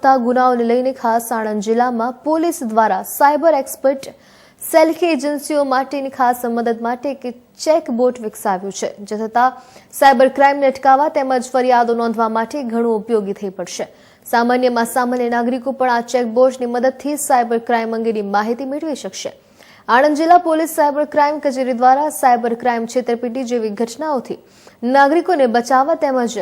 વધતા ગુનાઓને લઈને ખાસ આણંદ જિલ્લામાં પોલીસ દ્વારા સાયબર એક્સપર્ટ સેલ્ફી એજન્સીઓ માટેની ખાસ મદદ માટે એક ચેકબોટ વિકસાવ્યું છે. જે થતાં સાયબર ક્રાઇમને અટકાવવા તેમજ ફરિયાદો નોંધવા માટે ઘણું ઉપયોગી થઈ પડશે. સામાન્યમાં સામાન્ય નાગરિકો પણ આ ચેકબોટની મદદથી સાયબર ક્રાઇમ અંગેની માહિતી મેળવી શકશે. આણંદ જિલ્લા પોલીસ સાયબર ક્રાઇમ કચેરી દ્વારા સાયબર ક્રાઇમ છેતરપિંડી જેવી ઘટનાઓથી નાગરિકોને બચાવવા તેમજ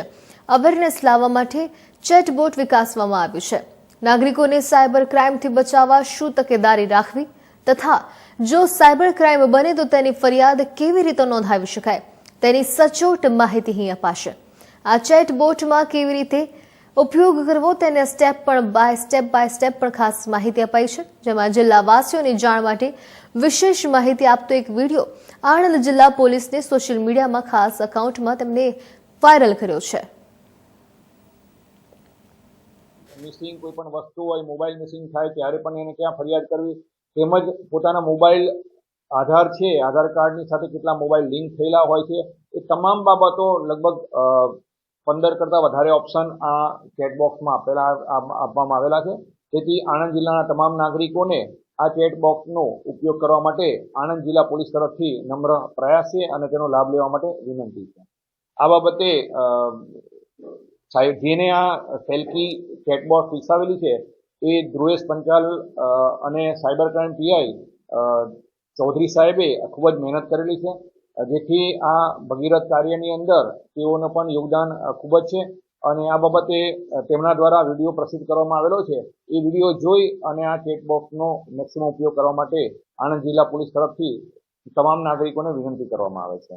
અવેરનેસ લાવવા માટે ચેટબોટ વિકાસવામાં આવ્યું છે. નાગરિકોને સાયબર ક્રાઇમથી બચાવવા શું તકેદારી રાખવી તથા જો સાયબર ક્રાઇમ બને તો તેની ફરિયાદ કેવી રીતે નોંધાવી શકાય તેની સચોટ માહિતી અહીં અપાશે. આ ચેટબોટમાં કેવી રીતે ઉપયોગ કરવો તેને સ્ટેપ પણ બાય સ્ટેપ બાય સ્ટેપ પણ ખાસ માહિતી અપાઈ છે, જેમાં જિલ્લાવાસીઓની જાણ માટે વિશેષ માહિતી આપતો એક વીડિયો આણંદ જિલ્લા પોલીસને સોશિયલ મીડિયામાં ખાસ એકાઉન્ટમાં તેમને વાયરલ કર્યો છે. મિસિંગ કોઈ પણ વસ્તુ હોય મોબાઈલ મિસિંગ થાય, ત્યારે પણ એને ક્યાં ફરિયાદ કરવી? તેમજ પોતાના મોબાઈલ આધાર છે, આધાર કાર્ડની સાથે કેટલા મોબાઈલ લિંક થયેલા હોય છે. એ તમામ બાબતો લગભગ પંદર કરતાં વધારે ઓપ્શન આ ચેટબોક્સમાં આપેલા આપવામાં આવેલા છે. તેથી આણંદ જિલ્લાના તમામ નાગરિકોને આ ચેટબોક્સનો ઉપયોગ કરવા માટે આણંદ જિલ્લા પોલીસ તરફથી નમ્ર પ્રયાસ છે અને તેનો લાભ લેવા માટે વિનંતી છે. આ બાબતે સાહેબ જેને આ સેલ્ફી ચેટબોક્સ વિકસાવેલી છે, એ ધ્રુવેશ પંચાલ અને સાયબર ક્રાઇમ પીઆઈ ચૌધરી સાહેબે ખૂબ જ મહેનત કરેલી છે. જેથી આ ભગીરથ કાર્યની અંદર તેઓનું પણ યોગદાન ખૂબ જ છે. અને આ બાબતે તેમના દ્વારા વીડિયો પ્રસિદ્ધ કરવામાં આવેલો છે. એ વીડિયો જોઈ અને આ ચેકબોક્સનો મેક્સિમમ ઉપયોગ કરવા માટે આણંદ જિલ્લા પોલીસ તરફથી તમામ નાગરિકોને વિનંતી કરવામાં આવે છે.